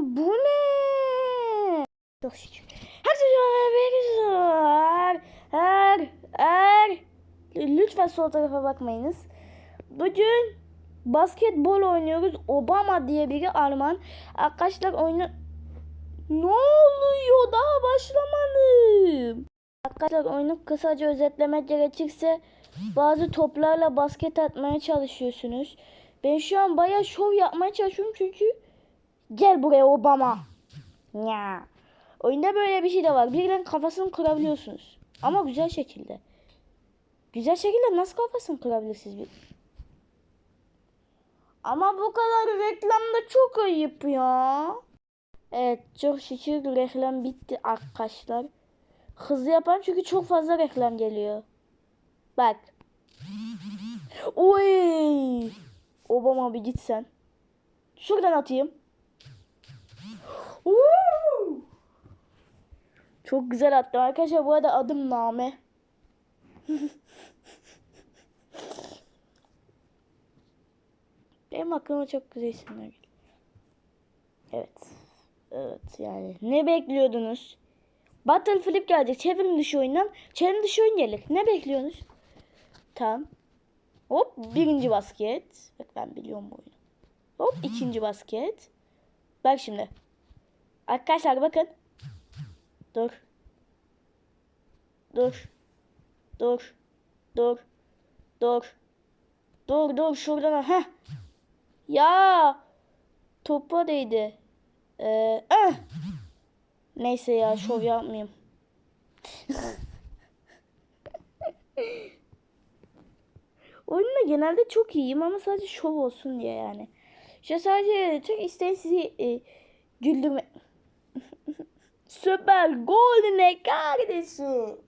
Bu ne? Çok şükür. Herkese merhabalar. Her, her. Lütfen sol tarafa bakmayınız. Bugün basketbol oynuyoruz. Obama diye biri Alman. Arkadaşlar oyunu... Ne oluyor? Daha başlamadım. Arkadaşlar oyunu kısaca özetlemek gerekirse bazı toplarla basket atmaya çalışıyorsunuz. Ben şu an bayağı şov yapmaya çalışıyorum çünkü gel buraya Obama. Ya. Oyunda böyle bir şey de var. Birinin kafasını kırabiliyorsunuz. Ama güzel şekilde. Güzel şekilde nasıl kafasını kırabilirsiniz bir? Ama bu kadar reklamda çok ayıp ya. Evet çok şükür reklam bitti arkadaşlar. Hızlı yapalım çünkü çok fazla reklam geliyor. Bak. Oy. Obama bir git sen. Şuradan atayım. Woo! Çok güzel attım arkadaşlar. Bu arada adım Name. Benim aklıma çok güzel isimler geliyor. Evet. Evet yani. Ne bekliyordunuz? Battle Flip gelecek. Çevrim dışı oyundan. Çevrim dışı oyun gelir. Ne bekliyorsunuz? Tamam. Hop birinci basket. Bak ben biliyorum bu oyunu. Hop ikinci basket. Bak şimdi. Arkadaşlar bakın. Dur. Dur. Dur. Dur. Dur. Dur dur şuradan. Heh. Ya. Topa değdi. Ee, eh. Neyse ya şov yapmayayım. Oyunda genelde çok iyiyim ama sadece şov olsun diye yani. İşte sadece çok isteyen sizi e, güldürme. Süper gol ne kardeşim.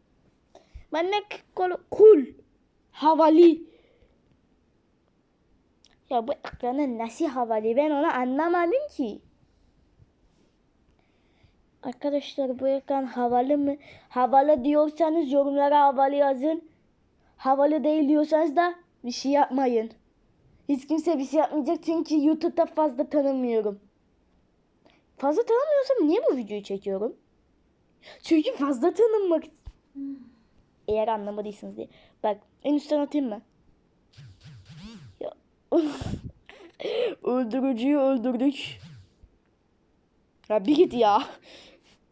Ben ne kol cool. Havalı. Ya bu ekranı nasıl havalı ben onu anlamadım ki. Arkadaşlar bu ekran havalı mı? Havalı diyorsanız yorumlara havalı yazın. Havalı değil diyorsanız da bir şey yapmayın. Hiç kimse bir şey yapmayacak çünkü YouTube'da fazla tanımıyorum. Fazla tanımıyorsam niye bu videoyu çekiyorum? Çünkü fazla tanınmak. Eğer anlamadıysanız diye. Bak en üstten atayım mı? Öldürücüyü öldürdük. Ya bir git ya.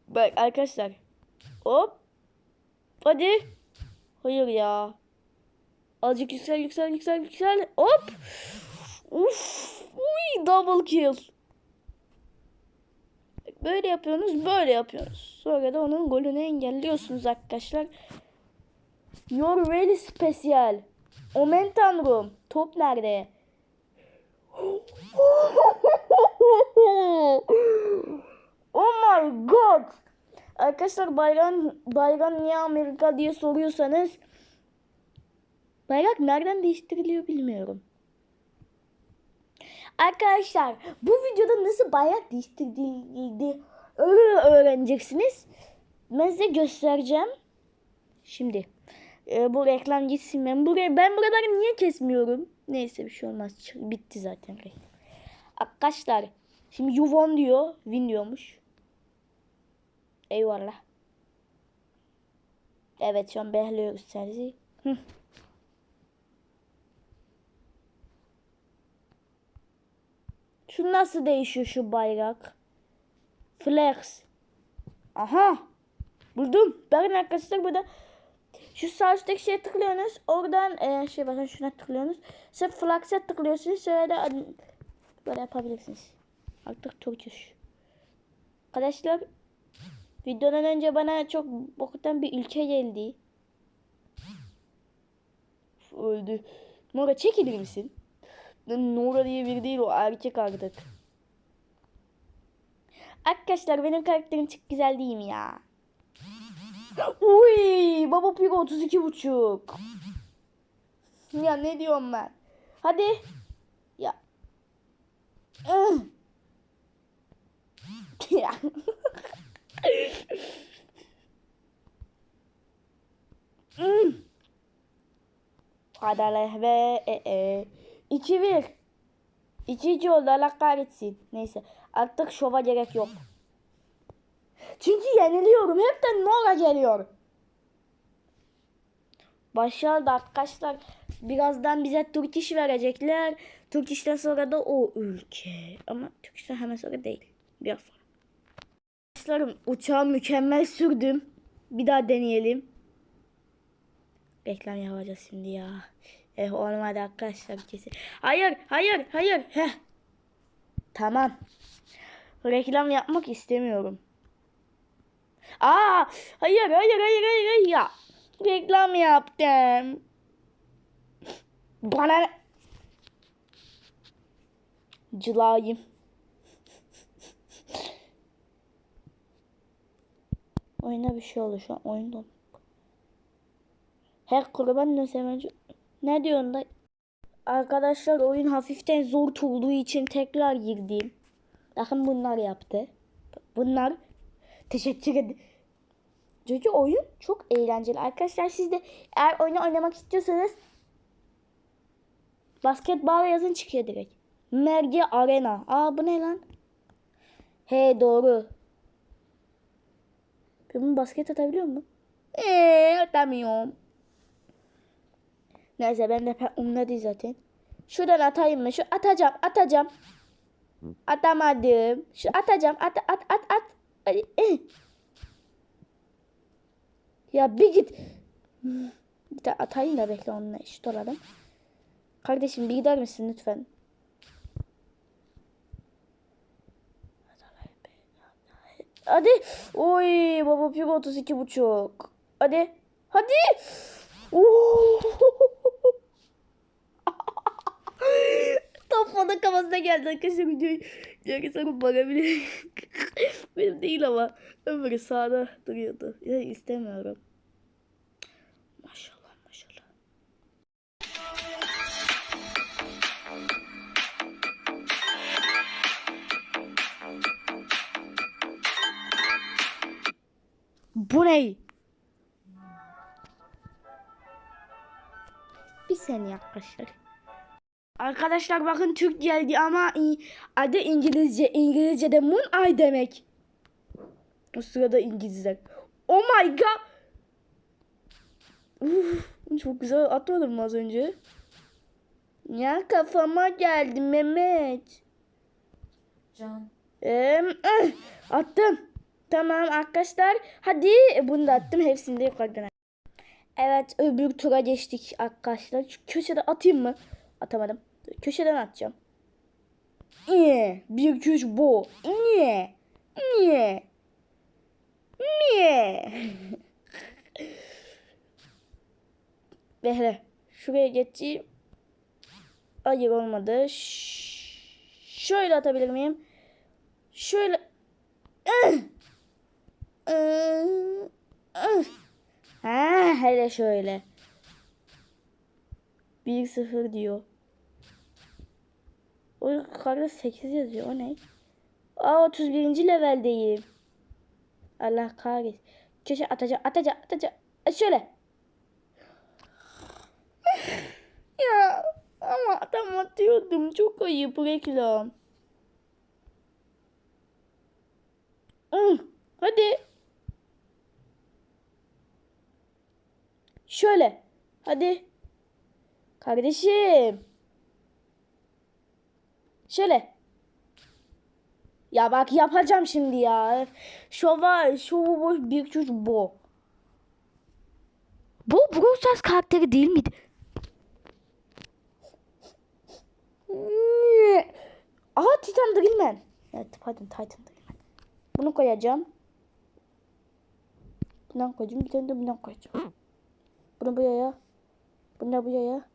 Bak arkadaşlar. Hop. Hadi. Hayır ya. Azıcık yüksel yüksel yüksel yüksel. Hop. Uf. Uy double kill. Böyle yapıyorsunuz böyle yapıyorsunuz. Sonra da onun golünü engelliyorsunuz arkadaşlar. You're really special. Omen tanrım. Top nerede? oh my god. Arkadaşlar bayram bayram niye Amerika diye soruyorsanız bayrak nereden değiştiriliyor bilmiyorum. Arkadaşlar bu videoda nasıl bayrak değiştirildiğini öğreneceksiniz. Ben size göstereceğim. Şimdi e, bu reklam gitsin ben buraya ben buraları niye kesmiyorum? Neyse bir şey olmaz. Bitti zaten reklam. Arkadaşlar şimdi you won diyor. Win diyormuş. Eyvallah. Evet şu an behliyoruz sizi. Şu nasıl değişiyor şu bayrak? Flex. Aha. Buldum. Bakın arkadaşlar burada şu sağ üstteki şeye tıklıyorsunuz. Oradan e, şey bakın şuna tıklıyorsunuz. Sonra Flex'e tıklıyorsunuz. Da böyle yapabilirsiniz. Artık Türküş. Arkadaşlar videodan önce bana çok boktan bir ülke geldi. Öldü. Nora çekilir misin? Nora diye biri değil o erkek artık. Arkadaşlar benim karakterim çok güzel değil mi ya? Uy, Baba Pig 32 buçuk. Ya ne diyorum ben? Hadi. Ya. Ya. Hadi ve e e. 2-1. İki iki oldu Allah kahretsin. Neyse artık şova gerek yok. Çünkü yeniliyorum. Hepten Nora geliyor. Başardı arkadaşlar. Birazdan bize Türk iş verecekler. Türk işten sonra da o ülke. Ama Türk işten hemen sonra değil. Biraz sonra. Arkadaşlarım uçağı mükemmel sürdüm. Bir daha deneyelim. Reklam yapacağız şimdi ya. Eh olmadı arkadaşlar kesin. Hayır hayır hayır. Heh. Tamam. Reklam yapmak istemiyorum. Aa hayır hayır hayır hayır hayır ya. Reklam yaptım. Bana ne? Cılayım. Oyuna bir şey oldu şu an oyunda. Her kurban nösemeci. Ne diyorsun da? Arkadaşlar oyun hafiften zor olduğu için tekrar girdim. Bakın bunlar yaptı. Bunlar teşekkür ederim. Çünkü oyun çok eğlenceli. Arkadaşlar siz de eğer oyunu oynamak istiyorsanız basketbol yazın çıkıyor direkt. Merge Arena. Aa bu ne lan? He doğru. Ben bunu basket atabiliyor muyum? Eee atamıyorum. Neyse ben de pek umurumda değil zaten. Şuradan atayım mı? Şu atacağım atacağım. Atamadım. Şu atacağım at at at at. Ay, eh. Ya bir git. Bir de atayım da bekle onunla eşit olalım. Kardeşim bir gider misin lütfen? Hadi. Oy baba pik 32 buçuk. Hadi. Hadi. Oo. Onun kafasına geldi arkadaşlar videoyu. Diğer sana bakabilir. Benim değil ama. Öbürü sağda duruyordu. Ya istemiyorum. Maşallah maşallah. Bu ne? Bir saniye arkadaşlar. Arkadaşlar bakın Türk geldi ama adı İngilizce. İngilizce'de moon ay demek. O sırada İngilizler. Oh my god. Uf, çok güzel atmadım mı az önce? Ya kafama geldi Mehmet. Can. Ee, attım. Tamam arkadaşlar. Hadi bunu da attım. Hepsini de yukarıdan. Evet öbür tura geçtik arkadaşlar. Şu köşede atayım mı? Atamadım. Köşeden atacağım. Niye? Bir iki üç bu. Niye? Niye? Niye? Ve hele şuraya geçeyim. Hayır olmadı. Ş- şöyle atabilir miyim? Şöyle. Ha, hele şöyle. 1-0 diyor. O yukarıda 8 yazıyor. O ne? Aa 31. leveldeyim. Allah kahretsin. Köşe atacağım, atacağım, atacağım. E, Şöyle. ya ama tam atıyordum. Çok ayıp reklam. Hı, Hadi. Şöyle. Hadi. Kardeşim. Şöyle. Ya bak yapacağım şimdi ya. Şova, şovu boş bir çocuk bu. Bu Brawl Stars karakteri değil miydi? Aha Titan Drillman. Evet pardon Titan Drillman. Bunu koyacağım. Bundan koyacağım. Bir tane de bundan koyacağım. Bunu buraya. Bunu da buraya.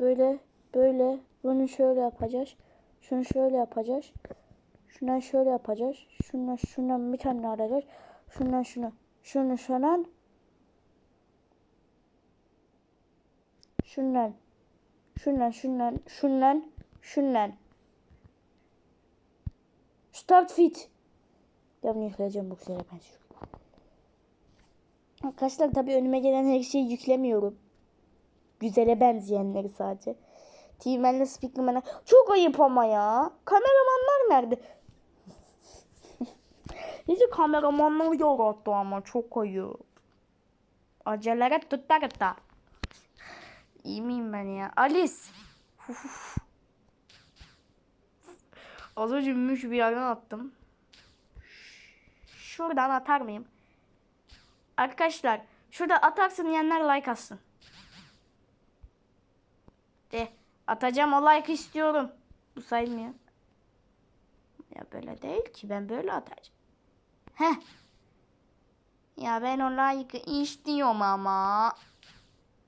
Böyle böyle bunu şöyle yapacağız. Şunu şöyle yapacağız. Şundan şöyle yapacağız. Şundan şundan bir tane alacağız. Şundan şunu. Şunu şundan. Şundan. Şundan şundan şundan şundan. Start fit. Bunu yükleyeceğim bu kere ben. Arkadaşlar tabii önüme gelen her şeyi yüklemiyorum. Güzele benzeyenleri sadece. Team'le Speakerman'e çok ayıp ama ya. Kameramanlar nerede? Bizi kameramanlar yarattı ama çok ayıp. Acelere tutar da. İyi miyim ben ya? Alice. Az önce mümkün bir yerden attım. Şuradan atar mıyım? Arkadaşlar şurada atarsın diyenler like atsın. De atacağım o like istiyorum. Bu saymıyor. Ya böyle değil ki ben böyle atacağım. Heh. Ya ben o like istiyorum ama.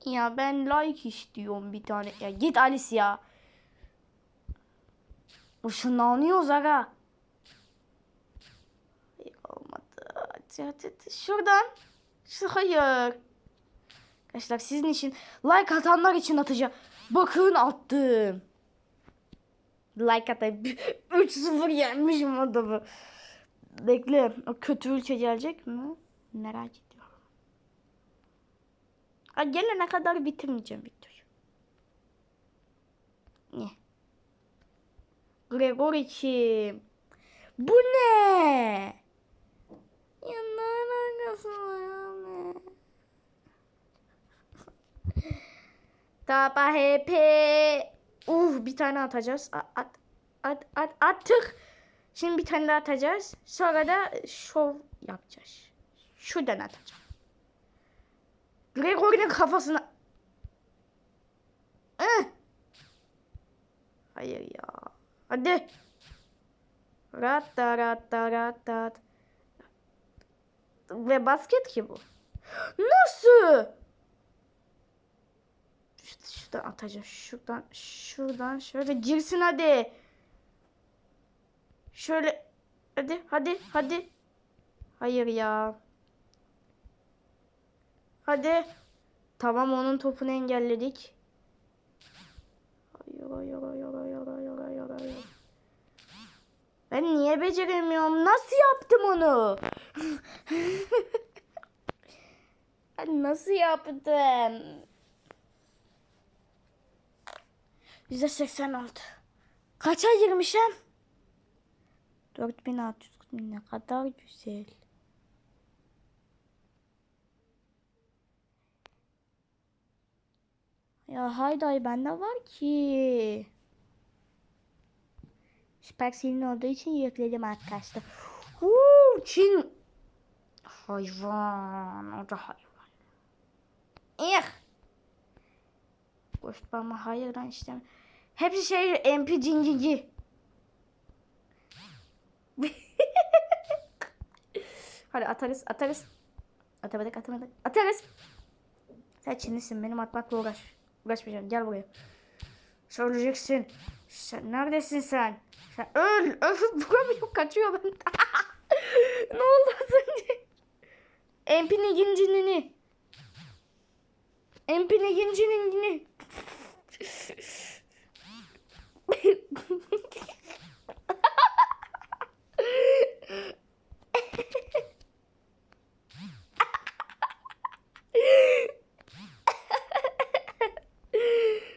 Ya ben like istiyorum bir tane. Ya git Alice ya. Işınlanıyoruz aga. Olmadı. Şuradan. Şu- Hayır. Arkadaşlar sizin için like atanlar için atacağım. Bakın attım. Like atayım. 3-0 yenmişim adamı. Bekle. O kötü ülke gelecek mi? Merak ediyorum. Ha, gelene kadar bitirmeyeceğim videoyu. Ne? Gregory kim? Bu ne? Ya ne alakası var ya? Tapa HP. Uh bir tane atacağız. At, at, at, at, attık. Şimdi bir tane daha atacağız. Sonra da şov yapacağız. Şuradan atacağım. Gregory'nin kafasına. Eh. Hayır ya. Hadi. Ratta ratta ratta. Ve basket ki bu. Nasıl? Şuradan, atacağım. Şuradan, şuradan şöyle girsin hadi. Şöyle. Hadi, hadi, hadi. Hayır ya. Hadi. Tamam onun topunu engelledik. Hayır, hayır, hayır, hayır, hayır, hayır, hayır. Ben niye beceremiyorum? Nasıl yaptım onu? ben nasıl yaptım? Yüzde seksen altı. Kaça girmişim? 4600 ne kadar güzel. Ya hayday bende var ki. Süpersel'in olduğu için yükledim arkadaşlar. Huu, Çin. Hayvan. O da hayvan. İh. Koşturma hayır lan işte. Hepsi şey MP cingici. Hadi atarız atarız. Atamadık atamadık. Atarız. Sen Çinlisin benim atmakla uğraş. Uğraşmayacağım gel buraya. Sen öleceksin. Sen neredesin sen? Sen öl. Öl. Vuramıyorum kaçıyor ben. ne oldu az önce? Empini gincini. Empini gincini.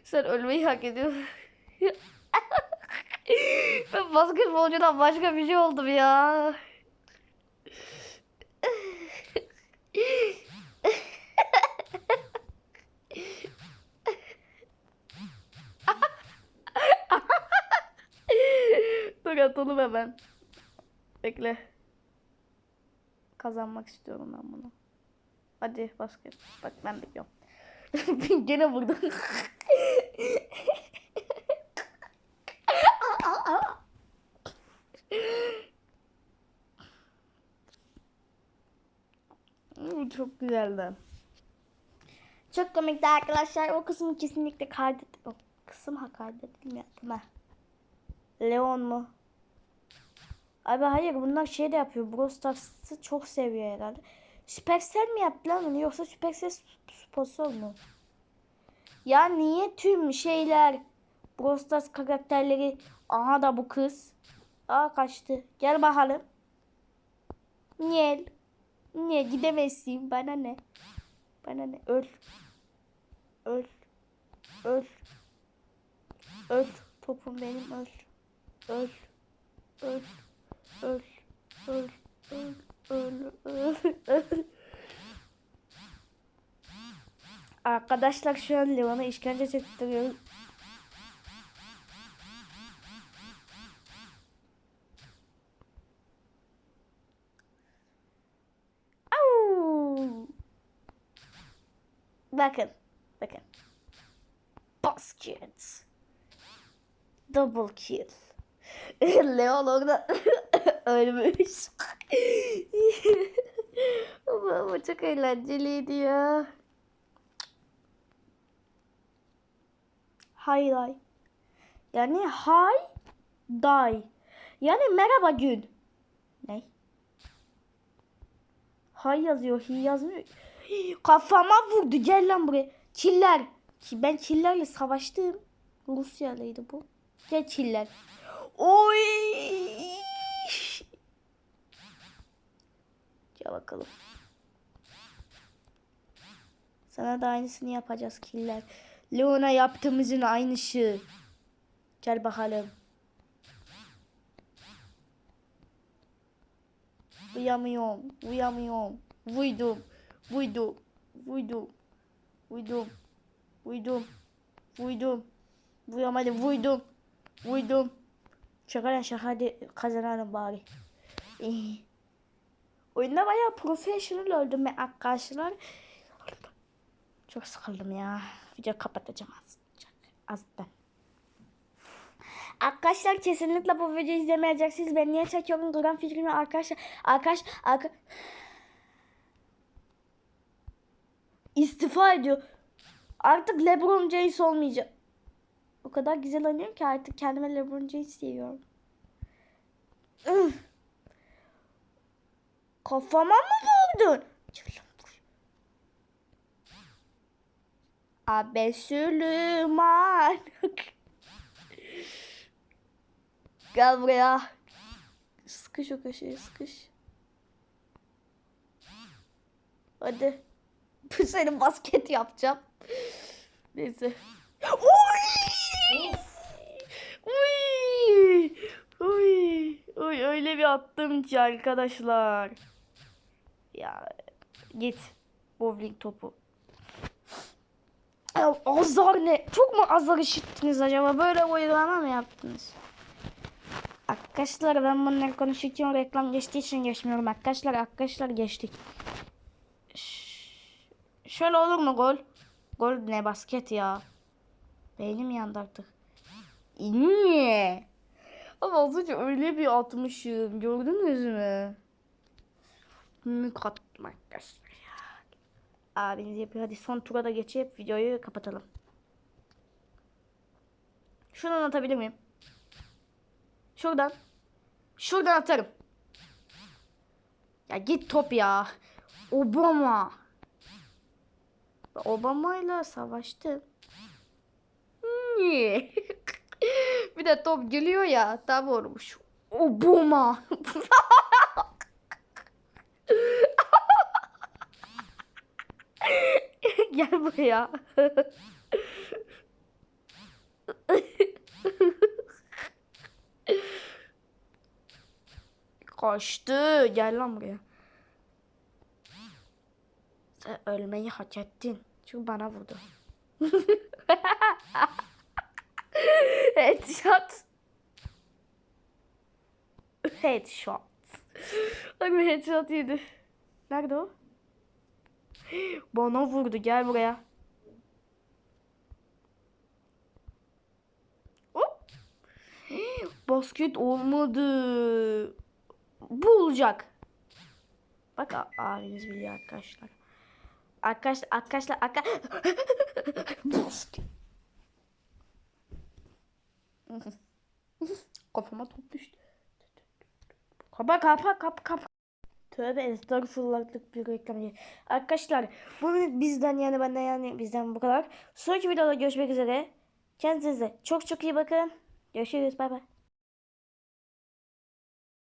Sen ölmeyi hak ediyorsun. ben basketbolcudan başka bir şey oldum ya. Atalım hemen. Bekle. Kazanmak istiyorum ben bunu. Hadi basket. Bak ben bekliyorum. Gene vurdum. Hmm, Çok güzeldi. Çok komikti arkadaşlar. O kısmı kesinlikle kaydet... O kısım ha kaydedilmiyor. Değil mi? Leon mu? Abi hayır bunlar şey de yapıyor. Brawl Stars'ı çok seviyor herhalde. Supercell mi yaptı lan onu yoksa Supercell sponsor mu? Ya niye tüm şeyler Brawl Stars karakterleri aha da bu kız. Aa kaçtı. Gel bakalım. Gel. Niye gidemezsin? Bana ne? Bana ne? Öl. Öl. Öl. Öl. Topum benim öl. Öl. Öl. Öl. Öl. Öl. Öl. Öl. Arkadaşlar şu an Leon'a işkence çektiriyor. Au! Bakın. Bakın. Basket. Double kill. Leon orada ölmüş. ama, ama çok eğlenceliydi ya. Hay day. Yani hay day. Yani merhaba gün. Ne? Hay yazıyor, hi yazmıyor. Kafama vurdu. Gel lan buraya. Çiller. Ben Çillerle savaştım. Rusyalıydı bu. Gel Çiller. Oy. Gel bakalım. Sana da aynısını yapacağız killer. Leon'a yaptığımızın aynısı. Gel bakalım. Uyamıyorum. Uyamıyorum. Vuydum. Vuydum. Vuydum. Vuydum. Vuydum. Vuydum. Vuyamadım. Vuydum. Vuydum. Şaka lan şaka hadi kazanalım bari. Eh. Oyunda bayağı professional öldüm ben arkadaşlar. Çok sıkıldım ya. Video kapatacağım az. Azdan. Arkadaşlar kesinlikle bu videoyu izlemeyeceksiniz. Ben niye çekiyorum? Duran fikrimi arkadaşlar. Arkadaş, arka... İstifa ediyor. Artık LeBron James olmayacak. O kadar güzel oynuyorum ki artık kendime LeBron James diyorum. Kafama mı vurdun? Abe Süleyman. Gel buraya. Sıkış o köşeye sıkış. Hadi. Senin basket yapacağım. Neyse. Oy! Oy! Oy! Oy öyle bir attım ki arkadaşlar. Ya git. Bowling topu. Azar ne? Çok mu azar işittiniz acaba? Böyle uygulama mı yaptınız? Arkadaşlar ben bunları konuşurken reklam geçtiği için geçmiyorum. Arkadaşlar arkadaşlar geçtik. Ş- Şöyle olur mu gol? Gol ne basket ya. Beynim yandı artık. Niye? Ama az önce öyle bir atmışım. Gördünüz mü? Mük attım arkadaşlar. Abiniz yapıyor. Hadi son tura da geçip videoyu kapatalım. Şuradan atabilir miyim? Şuradan. Şuradan atarım. Ya git top ya. Obama. Obama ile savaştım. Niye? bir de top geliyor ya. Tam olmuş. Obama. Gel buraya. Kaçtı. Gel lan buraya. Sen ölmeyi hak ettin. Çünkü bana vurdu. Headshot. Headshot. Ay bir headshot yedi. Nerede o? Bana vurdu. Gel buraya. Hop. Basket olmadı. Bu olacak. Bak abiniz biliyor arkadaşlar. Arkadaşlar arkadaşlar arkadaşlar. Basket. Kafama top düştü. Kapa kapa kapa kapa. Tövbe estağfurullahlık bir reklam. Arkadaşlar bunu bizden yani benden yani bizden bu kadar. Sonraki videoda görüşmek üzere. Kendinize çok çok iyi bakın. Görüşürüz bay bay.